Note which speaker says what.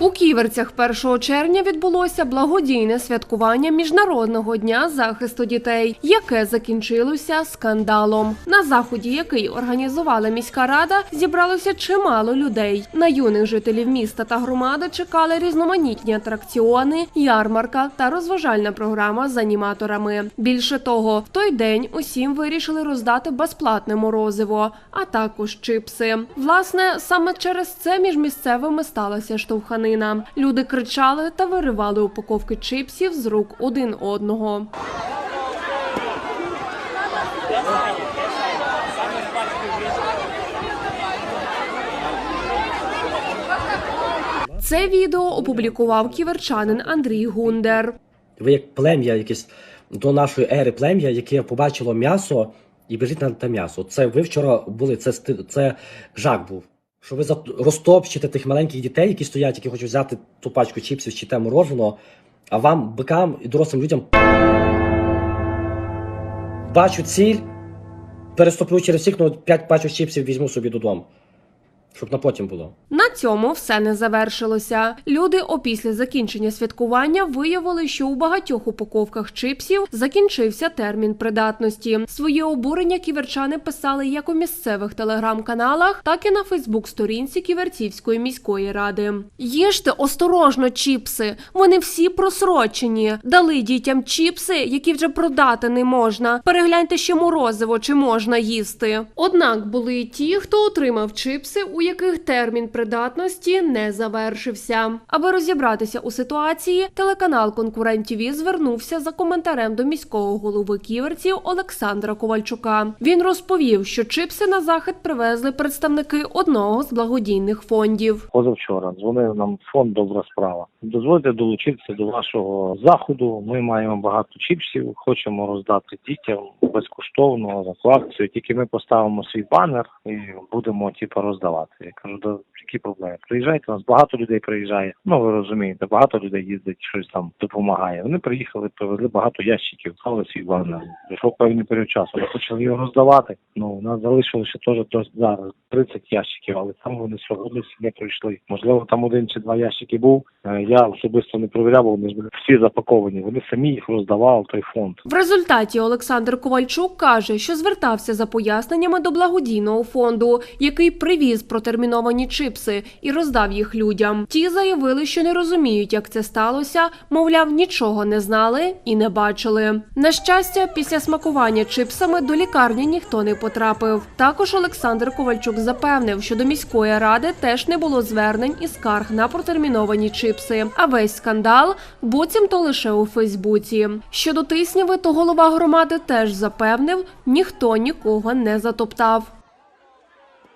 Speaker 1: У Ківерцях 1 червня відбулося благодійне святкування Міжнародного дня захисту дітей, яке закінчилося скандалом. На заході, який організувала міська рада, зібралося чимало людей. На юних жителів міста та громади чекали різноманітні атракціони, ярмарка та розважальна програма з аніматорами. Більше того, в той день усім вирішили роздати безплатне морозиво, а також чипси. Власне, саме через це між місцевими сталася штовханина. Люди кричали та виривали упаковки чипсів з рук один одного. Це відео опублікував ківерчанин Андрій Гундер.
Speaker 2: Ви як плем'я, якесь до нашої ери плем'я, яке побачило м'ясо і біжить на те м'ясо. Це ви вчора були, це, це жах був. Що ви розтопчете тих маленьких дітей, які стоять, які хочуть взяти ту пачку чіпсів чи те мороженого, а вам, бикам і дорослим людям, бачу ціль, переступлю через всіх, ну 5 пачок чіпсів візьму собі додому. Щоб на потім було.
Speaker 1: На цьому все не завершилося. Люди опісля закінчення святкування виявили, що у багатьох упаковках чипсів закінчився термін придатності. Своє обурення ківерчани писали як у місцевих телеграм-каналах, так і на Фейсбук-сторінці Ківерцівської міської ради. Їжте осторожно чіпси. Вони всі просрочені. Дали дітям чіпси, які вже продати не можна. Перегляньте ще морозиво, чи можна їсти. Однак були й ті, хто отримав чипси, у яких термін придатності не завершився. Аби розібратися у ситуації, телеканал Конкурент ТВ звернувся за коментарем до міського голови ківерців Олександра Ковальчука. Він розповів, що чипси на захід привезли представники одного з благодійних фондів.
Speaker 3: Позавчора дзвонив нам фонд Добра справа. Дозвольте долучитися до вашого заходу. Ми маємо багато чіпсів, хочемо роздати дітям безкоштовно за акцію. Тільки ми поставимо свій банер і будемо типу, роздавати. Я кажу, да які проблеми? Приїжджайте, у нас багато людей приїжджає. Ну ви розумієте, багато людей їздить, щось там допомагає. Вони приїхали, привезли багато ящиків, стали свій банер. Прийшов певний період часу. Ми почали його роздавати. Ну у нас залишилося теж до зараз 30 ящиків, але там вони сьогодні не прийшли. Можливо, там один чи два ящики був. Е, Я особисто не провіряв, вони були всі запаковані. Вони самі їх роздавали той фонд.
Speaker 1: В результаті Олександр Ковальчук каже, що звертався за поясненнями до благодійного фонду, який привіз протерміновані чипси і роздав їх людям. Ті заявили, що не розуміють, як це сталося, мовляв, нічого не знали і не бачили. На щастя, після смакування чипсами до лікарні ніхто не потрапив. Також Олександр Ковальчук запевнив, що до міської ради теж не було звернень і скарг на протерміновані чипси. А весь скандал буцімто лише у Фейсбуці. Щодо Тисняви, то голова громади теж запевнив, ніхто нікого не затоптав.